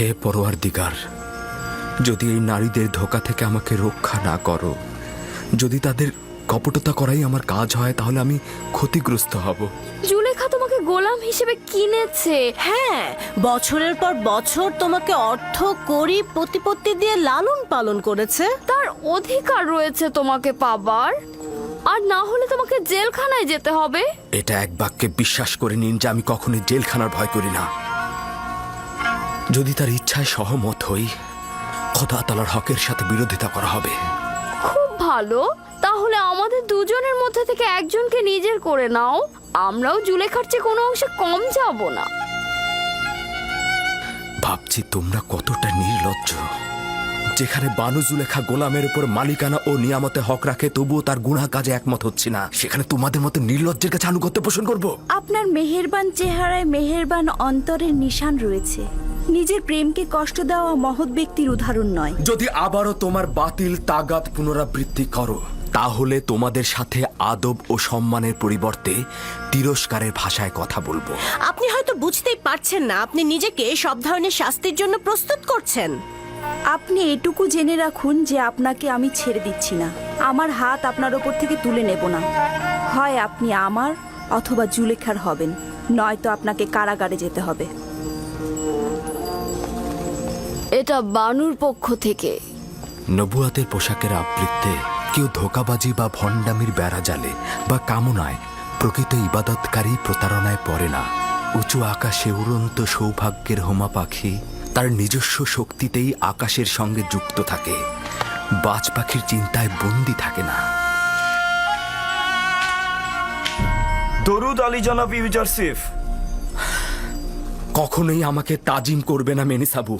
হে পরোয়ার দিগার যদি এই নারীদের ধোকা থেকে আমাকে রক্ষা না করো যদি তাদের কপটতা করাই আমার কাজ হয় তাহলে আমি ক্ষতিগ্রস্ত হব। জুলেখা তোমাকে গোলাম হিসেবে কিনেছে। হ্যাঁ বছরের পর বছর তোমাকে অর্থ করি প্রতিপত্তি দিয়ে লালন পালন করেছে। তার অধিকার রয়েছে তোমাকে পাবার। আর না হলে তোমাকে জেলখানায় যেতে হবে। এটা এক বাক্যে বিশ্বাস করে নিন যে আমি কখনোই জেলখানার ভয় করি না। যদি তার ইচ্ছায় সহমত হই খোদা তালার হকের সাথে বিরোধিতা করা হবে। খুব ভালো। তাহলে আমাদের দুজনের মধ্যে থেকে একজনকে নিজের করে নাও। আমরাও জুলেখার চেয়ে কোনো অংশে কম যাব না। ভাবছি তোমরা কতটা নির্লজ্জ। যেখানে বানু জুলেখা গোলামের উপর মালিকানা ও নিয়ামতে হক রাখে তবুও তার গুণা কাজে একমত হচ্ছে না। সেখানে তোমাদের মতো নির্লজ্জের কাছে আনুগত্য পোষণ করব? আপনার মেহেরবান চেহারায় মেহেরবান অন্তরের নিশান রয়েছে। নিজের প্রেমকে কষ্ট দেওয়া মহৎ ব্যক্তির উদাহরণ নয়। যদি আবারও তোমার বাতিল তাগাত পুনরাবৃত্তি করো তাহলে তোমাদের সাথে আদব ও সম্মানের পরিবর্তে তিরস্কারের ভাষায় কথা বলব। আপনি হয়তো বুঝতেই পারছেন না আপনি নিজেকে সব ধরনের শাস্তির জন্য প্রস্তুত করছেন। আপনি এটুকু জেনে রাখুন যে আপনাকে আমি ছেড়ে দিচ্ছি না। আমার হাত আপনার ওপর থেকে তুলে নেব না। হয় আপনি আমার অথবা জুলেখার হবেন নয়তো আপনাকে কারাগারে যেতে হবে। এটা বানুর পক্ষ থেকে। নবুয়াতের পোশাকের আবৃত্তে কেউ ধোকাবাজি বা ভণ্ডামির বেড়া জালে বা কামনায় প্রকৃত ইবাদতকারী প্রতারণায় পড়ে না। উঁচু আকাশে উড়ন্ত সৌভাগ্যের হোমা পাখি তার নিজস্ব শক্তিতেই আকাশের সঙ্গে যুক্ত থাকে। বাজ পাখির চিন্তায় বন্দি থাকে না। দরুদ আলী জনাব ইউজারসিফ কখনোই আমাকে তাজিম করবে না মেনিসাবু।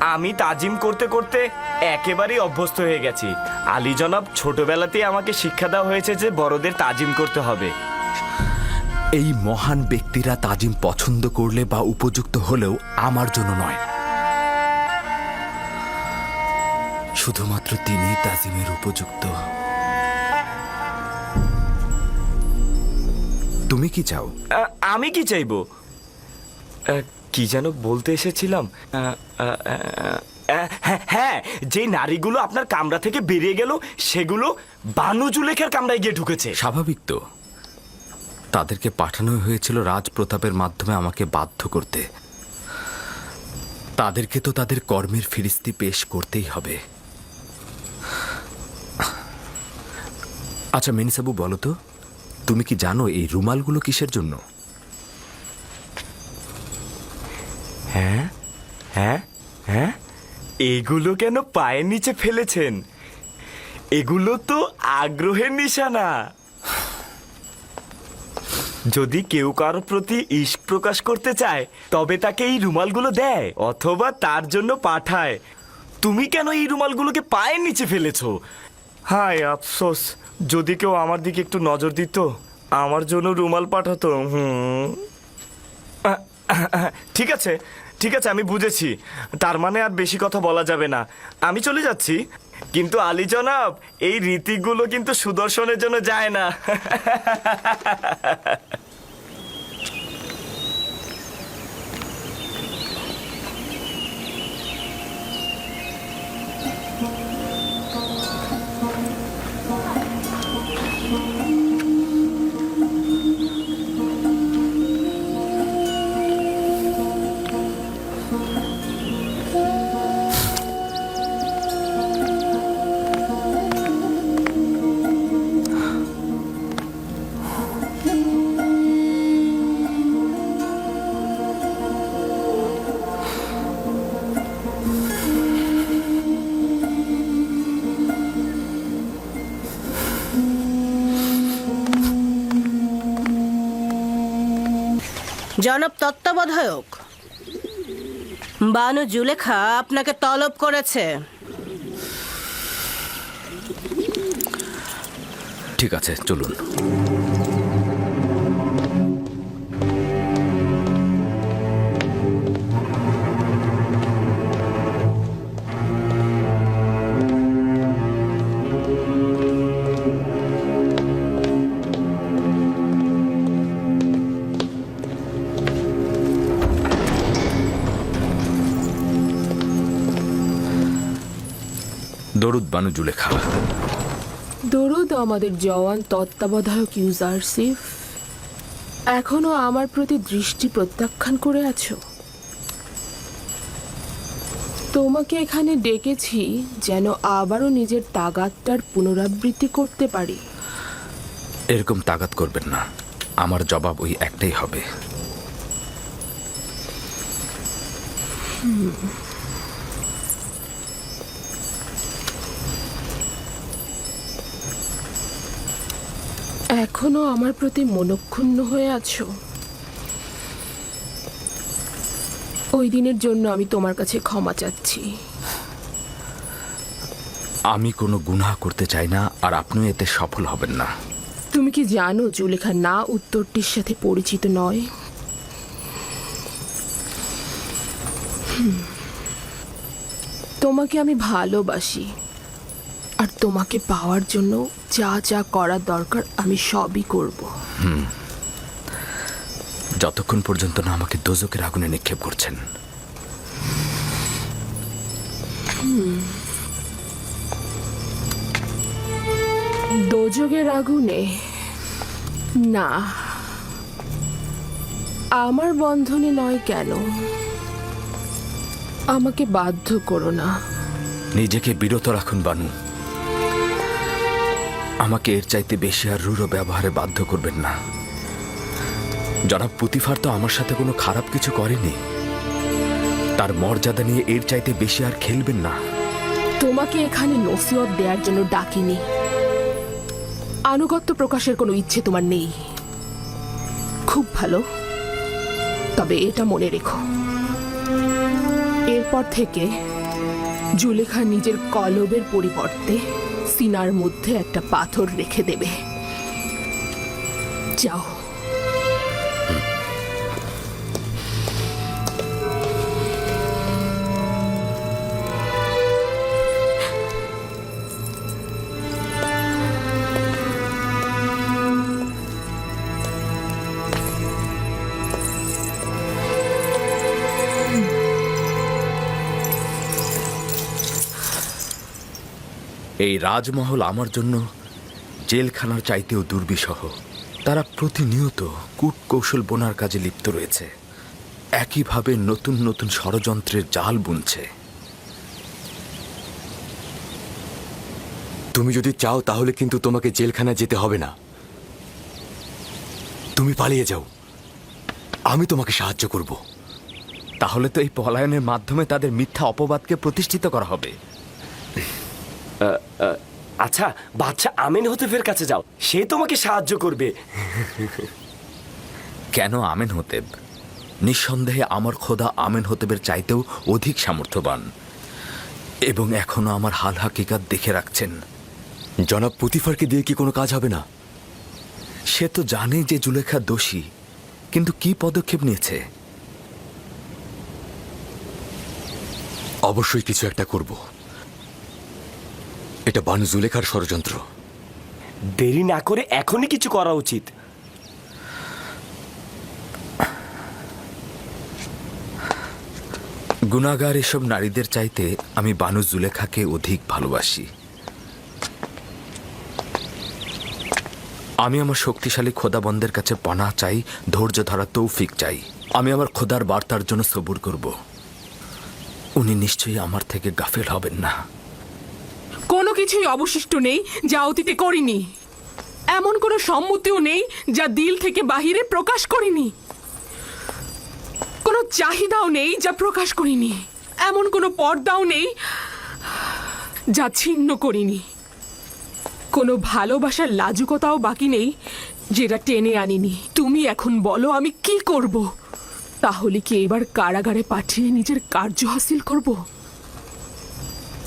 আমি তাজিম করতে করতে একেবারেই অভ্যস্ত হয়ে গেছি। আলী জনাব ছোটবেলাতেই আমাকে শিক্ষা দেওয়া হয়েছে যে বড়দের তাজিম করতে হবে। এই মহান ব্যক্তিরা তাজিম পছন্দ করলে বা উপযুক্ত হলেও আমার জন্য নয়। শুধুমাত্র তিনিই তাজিমের উপযুক্ত। তুমি কি চাও? আমি কি চাইব? কি যেন বলতে এসেছিলাম? হ্যাঁ, হ্যাঁ যে নারীগুলো আপনার কামরা থেকে বেরিয়ে গেল সেগুলো বানু জুলেখার কামরায় গিয়ে ঢুকেছে। স্বাভাবিক তো। তাদেরকে পাঠানো হয়েছিল রাজপ্রতাপের মাধ্যমে আমাকে বাধ্য করতে। তাদেরকে তো তাদের কর্মের ফিরিস্তি পেশ করতেই হবে। আচ্ছা মিনিসাবু বলো তো তুমি কি জানো এই রুমালগুলো কিসের জন্য? হ্যাঁ? হ্যাঁ? হ্যাঁ? এগুলো কেন পায়ের নিচে ফেলেছেন? এগুলো তো আগ্রহের নিশানা। যদি কেউ কারোর প্রতি ইস্ক প্রকাশ করতে চায় তবে তাকে এই রুমালগুলো দেয় অথবা তার জন্য পাঠায়। তুমি কেন এই রুমালগুলোকে পায়ের নিচে ফেলেছ? হায় আফসোস যদি কেউ আমার দিকে একটু নজর দিত আমার জন্য রুমাল পাঠাতো হুম। ঠিক আছে ঠিক আছে, আমি বুঝেছি। তার মানে আর বেশি কথা বলা যাবে না। আমি চলে যাচ্ছি। কিন্তু আলী জনাব, এই রীতিগুলো কিন্তু সুদর্শনের জন্য যায় না। জনাব তত্ত্বাবধায়ক। বানু জুলেখা আপনাকে তলব করেছে। ঠিক আছে চলুন। দরুদ বানু জুলেখা। দরুদ আমাদের জওয়ান তত্ত্বাবধায়ক ইউজারসিফ এখনও আমার প্রতি দৃষ্টি প্রত্যাখ্যান করে আছো। তোমাকে এখানে ডেকেছি যেন আবারও নিজের তাগাদটার পুনরাবৃত্তি করতে পারি। এরকম তাগাত করবেন না। আমার জবাব ওই একটাই হবে। এখনও আমার প্রতি মনক্ষুণ্ণ হয়ে আছো? ওই দিনের জন্য আমি তোমার কাছে ক্ষমা চাচ্ছি। আমি কোনো গুনাহ করতে চাই না আর আপনিও এতে সফল হবেন না। তুমি কি জানো জুলেখা না উত্তরটির সাথে পরিচিত নয়? তোমাকে আমি ভালোবাসি। আর তোমাকে পাওয়ার জন্য যা যা করার দরকার আমি সবই করব। যতক্ষণ পর্যন্ত না আমাকে দোজকের আগুনে নিক্ষেপ করছেন। দোজগের আগুনে? না। আমার বন্ধনে নয় কেন? আমাকে বাধ্য করো না। নিজেকে বিরত রাখুন বানু। আমাকে এর চাইতে বেশি আর রূঢ় ব্যবহারে বাধ্য করবেন না। জনাব পুতিফার তো আমার সাথে কোনো খারাপ কিছু করেনি, তার মর্যাদা নিয়ে এর চাইতে বেশি আর খেলবেন না। তোমাকে এখানে নসিহত দেওয়ার জন্য ডাকিনি। আনুগত্য প্রকাশের কোনো ইচ্ছে তোমার নেই। খুব ভালো। তবে এটা মনে রেখো। এরপর থেকে জুলেখা নিজের কলবের পরিবর্তে সিনার মধ্যে একটা পাথর রেখে দেবে। যাও। এই রাজমহল আমার জন্য জেলখানার চাইতেও দুর্বিষহ। তারা প্রতিনিয়ত কূটকৌশল বোনার কাজে লিপ্ত রয়েছে। একইভাবে নতুন নতুন ষড়যন্ত্রের জাল বুনছে। তুমি যদি চাও তাহলে কিন্তু তোমাকে জেলখানায় যেতে হবে না। তুমি পালিয়ে যাও। আমি তোমাকে সাহায্য করব। তাহলে তো এই পলায়নের মাধ্যমে তাদের মিথ্যা অপবাদকে প্রতিষ্ঠিত করা হবে। আচ্ছা বাচ্চা আমিন হতেফের কাছে যাও। সে তোমাকে সাহায্য করবে। কেন আমেন হতেব নিঃসন্দেহে আমার খোদা আমেন হতেবের চাইতেও অধিক সামর্থ্যবান। এবং এখনও আমার হাল হাকিকাত দেখে রাখছেন। জনাব পুতিফারকে দিয়ে কি কোনো কাজ হবে না? সে তো জানে যে জুলেখা দোষী কিন্তু কি পদক্ষেপ নিয়েছে? অবশ্যই কিছু একটা করব। এটা বানু জুলেখার ষড়যন্ত্র। দেরি না করে এখনই কিছু করা উচিত। গুণাগার এসব নারীদের চাইতে আমি বানু জুলেখাকে অধিক ভালোবাসি। আমি আমার শক্তিশালী খোদাবন্দের কাছে পনা চাই ধৈর্য ধরা তৌফিক চাই। আমি আমার খোদার বার্তার জন্য সবুর করব। উনি নিশ্চয়ই আমার থেকে গাফেল হবেন না। কোনো কিছুই অবশিষ্ট নেই, যা অতীতে করিনি। এমন কোনো সম্মতিও নেই, যা দিল থেকে বাহিরে প্রকাশ করিনি। কোনো চাহিদাও নেই, যা প্রকাশ করিনি। এমন কোনো পর্দাও নেই, যা ছিন্ন করিনি। কোনো ভালোবাসার লাজুকতাও বাকি নেই, যেটা টেনে আনিনি। তুমি এখন বলো, আমি কি করব? তাহলে কি এবার কারাগারে পাঠিয়ে নিজের কার্য হাসিল করব?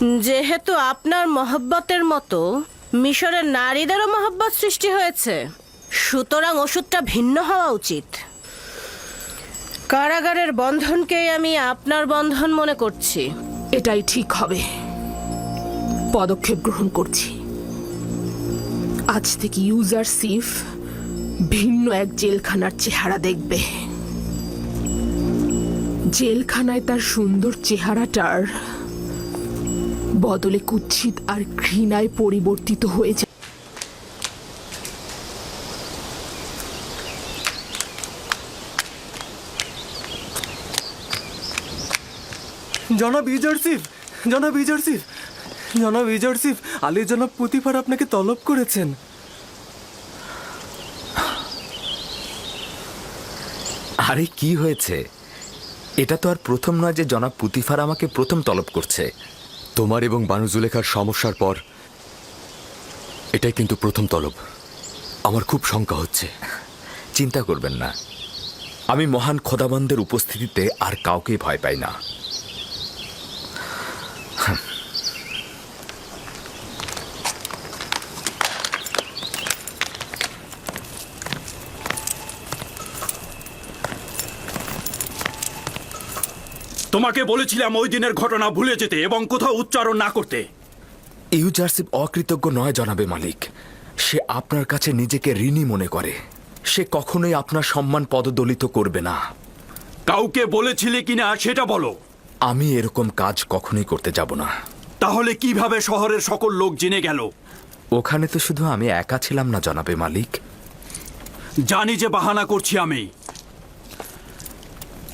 যেহেতু আপনার মহব্বতের মতো মিশরের নারীদেরও মহব্বত সৃষ্টি হয়েছে, সুতরাং ওষুধটা ভিন্ন হওয়া উচিত। কারাগারের বন্ধনকেই আমি আপনার বন্ধন মনে করছি। এটাই ঠিক হবে। পদক্ষেপ গ্রহণ করছি। আজ থেকে ইউজার সিফ ভিন্ন এক জেলখানার চেহারা দেখবে। জেলখানায় তার সুন্দর চেহারাটার বদলে কুৎসিত আর ঘৃণায় পরিবর্তিত হয়ে যায়। জনাব ইজারসিফ জনাব ইজারসিফ জনাব ইজারসিফ আলী জনাব পুতিফার আপনাকে তলব করেছেন। আরে কি হয়েছে? এটা তো আর প্রথম নয় যে জনাব পুতিফার আমাকে প্রথম তলব করছে। তোমার এবং বানুজুলেখার সমস্যার পর, এটাই কিন্তু প্রথম তলব। আমার খুব শঙ্কা হচ্ছে। চিন্তা করবেন না। আমি মহান খোদাবন্দের উপস্থিতিতে আর কাউকে ভয় পাই না। তোমাকে বলেছিলাম ওই দিনের ঘটনা ভুলে যেতে এবং কোথাও উচ্চারণ না করতে। ইউজারশিপ অকৃতজ্ঞ নয় জনাবে মালিক। সে আপনার কাছে নিজেকে ঋণী মনে করে। সে কখনোই আপনার সম্মান পদদলিত করবে না। কাউকে বলেছিলে কিনা সেটা বলো। আমি এরকম কাজ কখনোই করতে যাব না। তাহলে কীভাবে শহরের সকল লোক জেনে গেল? ওখানে তো শুধু আমি একা ছিলাম না জনাবে মালিক। জানি যে বাহানা করছি আমি।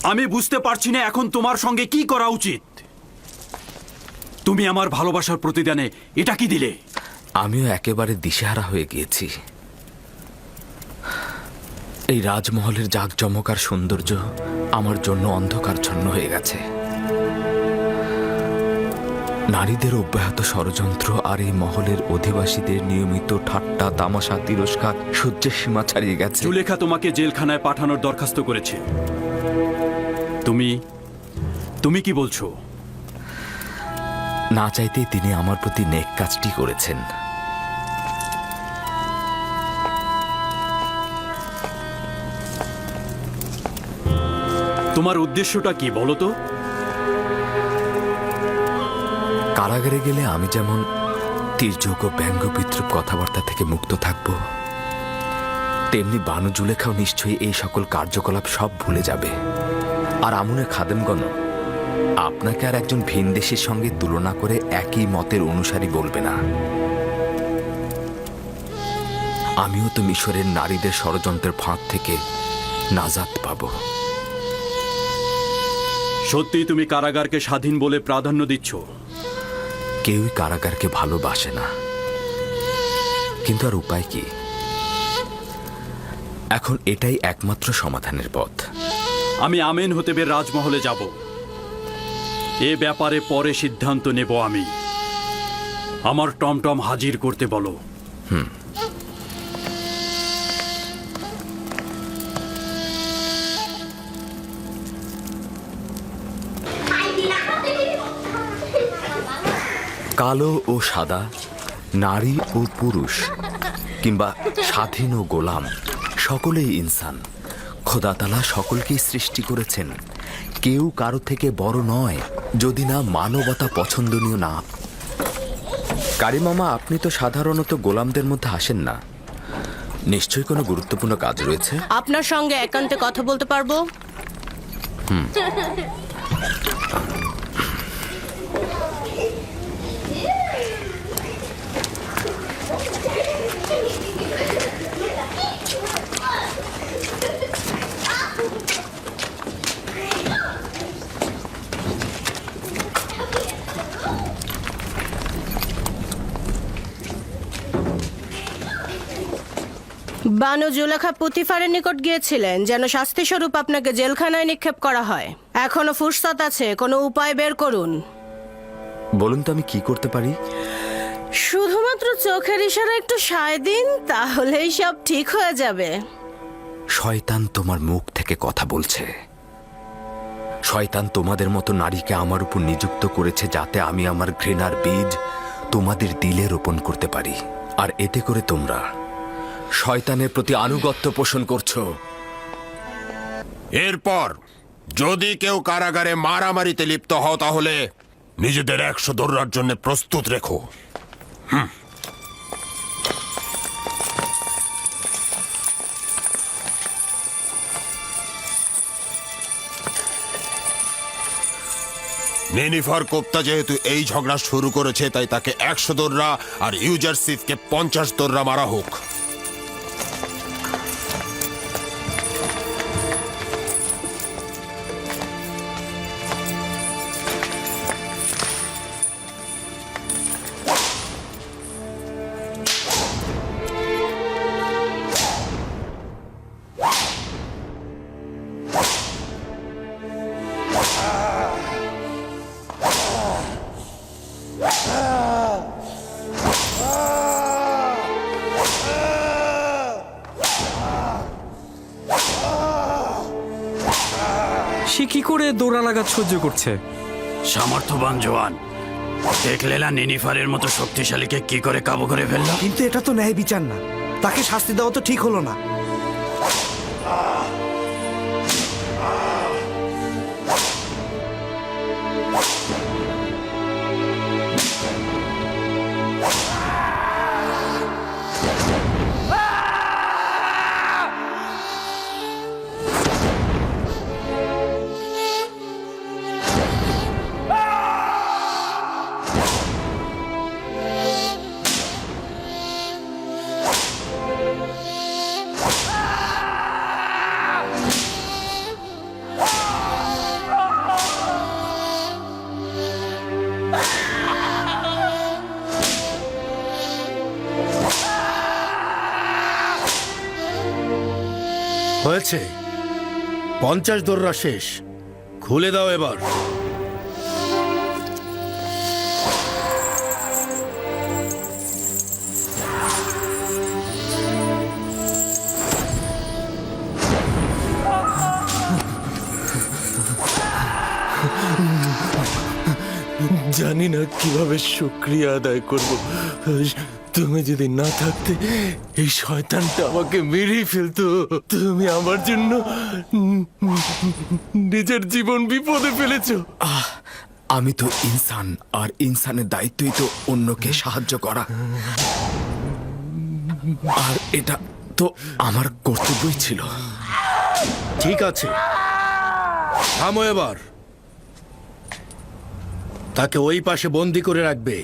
আমি বুঝতে পারছি না এখন তোমার সঙ্গে কি করা উচিত। তুমি আমার ভালোবাসার প্রতিদানে এটা কি দিলে? আমিও একেবারে দিশেহারা হয়ে গিয়েছি। এই রাজমহলের জাঁকজমক আর সৌন্দর্য আমার জন্য অন্ধকারচ্ছন্ন হয়ে গেছে। নারীদের অব্যাহত ষড়যন্ত্র আর এই মহলের অধিবাসীদের নিয়মিত ঠাট্টা তামাশা তিরস্কার সহ্যের সীমা ছাড়িয়ে গেছে। জুলেখা তোমাকে জেলখানায় পাঠানোর দরখাস্ত করেছে। তুমি তুমি কি বলছো? না চাইতেই তিনি আমার প্রতি নেক কাজটি করেছেন। তোমার উদ্দেশ্যটা কি বলো তো? কারাগারে গেলে আমি যেমন তীর্যক ও ব্যঙ্গ বিদ্রুপ কথাবার্তা থেকে মুক্ত থাকব তেমনি বানু জুলেখাও নিশ্চয়ই এই সকল কার্যকলাপ সব ভুলে যাবে। আর আমুনের খাদেমগণ আপনাকে আর একজন ভিনদেশের সঙ্গে তুলনা করে একই মতের অনুসারী বলবে না। আমিও তো মিশরের নারীদের ষড়যন্ত্রের ফাঁদ থেকে নাজাত পাবো। সত্যি তুমি কারাগারকে স্বাধীন বলে প্রাধান্য দিচ্ছ। কেউই কারাগারকে ভালোবাসে না। কিন্তু আর উপায় কি? এখন এটাই একমাত্র সমাধানের পথ। আমি আমেন হতেবের রাজমহলে যাব। এ ব্যাপারে পরে সিদ্ধান্ত নেব আমি। আমার টমটম হাজির করতে বলো। কালো ও সাদা, নারী ও পুরুষ, কিংবা স্বাধীন ও গোলাম, সকলেই ইনসান। খোদাতালা সকলকেই সৃষ্টি করেছেন। কেউ কারও থেকে বড় নয় যদি না মানবতা পছন্দনীয় না। কারিমামা আপনি তো সাধারণত গোলামদের মধ্যে আসেন না। নিশ্চয়ই কোনো গুরুত্বপূর্ণ কাজ রয়েছে? আপনার সঙ্গে একান্তে কথা বলতে পারব? বানু জুলেখা পুতিফারের নিকট গিয়েছিলেন যেন শাস্তিস্বরূপ আপনাকে জেলখানায় নিক্ষেপ করা হয়। এখনও ফুরসত আছে কোনো উপায় বের করুন। বলুন তো আমি কি করতে পারি? শুধুমাত্র চোখের ইশারা একটু সায় দিন তাহলেই সব ঠিক হয়ে যাবে। শয়তান তোমার মুখ থেকে কথা বলছে। শয়তান তোমাদের মতো নারীকে আমার উপর নিযুক্ত করেছে যাতে আমি আমার ঘৃণার বীজ তোমাদের দিলে রোপণ করতে পারি। আর এতে করে তোমরা শয়তানের প্রতি আনুগত্য পোষণ করছ। এরপর, যদি কেউ কারাগারে মারামারিতে লিপ্ত হও, তাহলে নিজেদের একশো দৌড়ার জন্য প্রস্তুত রেখো। নেনিফার কোপ্তা যেহেতু এই ঝগড়া শুরু করেছে, তাই তাকে একশো দোররা আর ইউজারসিফকে পঞ্চাশ দোররা মারা হোক। সে কি করে দৌড়া লাগাত সহ্য করছে? সামর্থ্যবান জওয়ান দেখলে না নিনিফারের মতো শক্তিশালীকে কি করে কাবু করে ফেলল? কিন্তু এটা তো ন্যায় বিচার না। তাকে শাস্তি দেওয়া তো ঠিক হলো না। পঞ্চাশ দোররা শেষ। খুলে দাও এবার। জানি না কীভাবে শুক্রিয়া আদায় করব। তুমি যদি না থাকতে এই শয়তানটা আমাকে মেরেই ফেলতো। তুমি আমার জন্য নিজের জীবন বিপদে ফেলেছ। আহ আমি তো ইনসান আর ইনসানের দায়িত্বই তো অন্যকে সাহায্য করা। আর এটা তো আমার কর্তব্যই ছিল। ঠিক আছে। থামো এবার। তাকে ওই পাশে বন্দি করে রাখবে।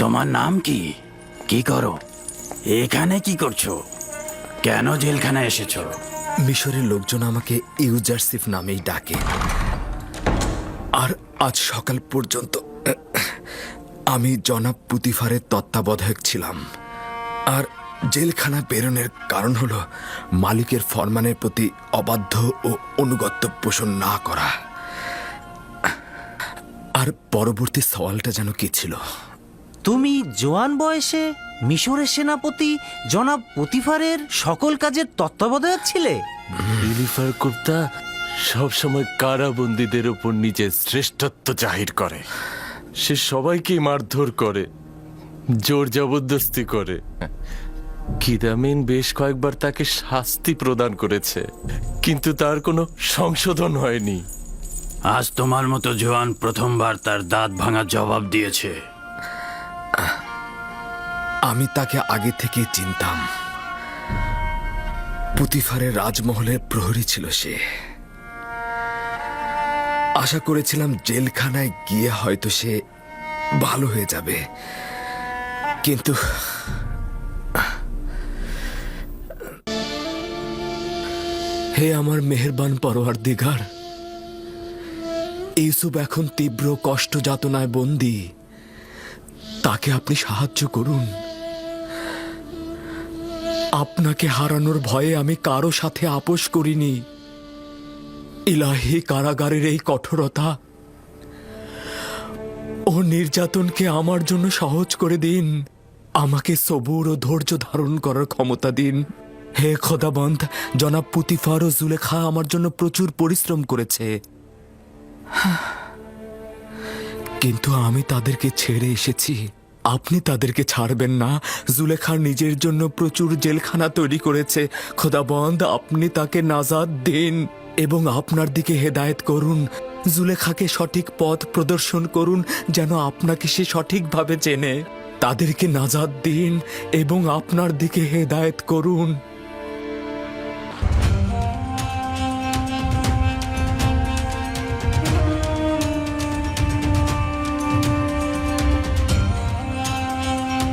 তোমার নাম কি? কি করো? এখানে কি করছ? কেন জেলখানায় এসেছ? মিশরের লোকজন আমাকে ইউজারসিফ নামেই ডাকে। আর আজ সকাল পর্যন্ত আমি জনাব পুতিফারের তত্ত্বাবধায়ক ছিলাম। আর জেলখানা বেরোনোর কারণ হল মালিকের ফরমানের প্রতি অবাধ্য ও অনুগত্য পোষণ না করা। আর পরবর্তী সওয়ালটা যেন কি ছিল? তুমি জোয়ান বয়সে মিশরের সেনাপতি জনাব পতিফারের সকল কাজের তত্ত্বাবধায়ক ছিলে? ইলিফার কুপ্তা সবসময় কারাবন্দীদের উপর নিজের শ্রেষ্ঠত্ব জাহির করে। সে সবাইকেই মারধর করে জোর জবরদস্তি করে। কিদামিন বেশ কয়েকবার তাকে শাস্তি প্রদান করেছে কিন্তু তার কোনো সংশোধন হয়নি। আজ তোমার মতো জোয়ান প্রথমবার তার দাঁত ভাঙার জবাব দিয়েছে। আমি তাকে আগে থেকে চিনতাম। পুতিফারের রাজমহলের প্রহরী ছিল সে। আশা করেছিলাম জেলখানায় গিয়ে হয়তো সে ভালো হয়ে যাবে। কিন্তু হে আমার মেহেরবান পরোয়ার দিঘার ইউসুফ এখন তীব্র কষ্ট যাতনায় বন্দী। তাকে আপনি সাহায্য করুন। আপনাকে হারানোর ভয়ে আমি কারও সাথে আপোষ করিনি। ইলাহি কারাগারের এই কঠোরতা ও নির্যাতনকে আমার জন্য সহজ করে দিন। আমাকে সবুর ও ধৈর্য ধারণ করার ক্ষমতা দিন। হে খোদাবন্ধ জনাব পুতিফার ও জুলেখা আমার জন্য প্রচুর পরিশ্রম করেছে। কিন্তু আমি তাদেরকে ছেড়ে এসেছি। আপনি তাদেরকে ছাড়বেন না। জুলেখা নিজের জন্য প্রচুর জেলখানা তৈরি করেছে। খোদাবন্ধ আপনি তাকে নাজাদ দিন এবং আপনার দিকে হেদায়ত করুন। জুলেখাকে সঠিক পথ প্রদর্শন করুন যেন আপনাকে সে সঠিকভাবে চেনে। তাদেরকে নাজাদ দিন এবং আপনার দিকে হেদায়েত করুন।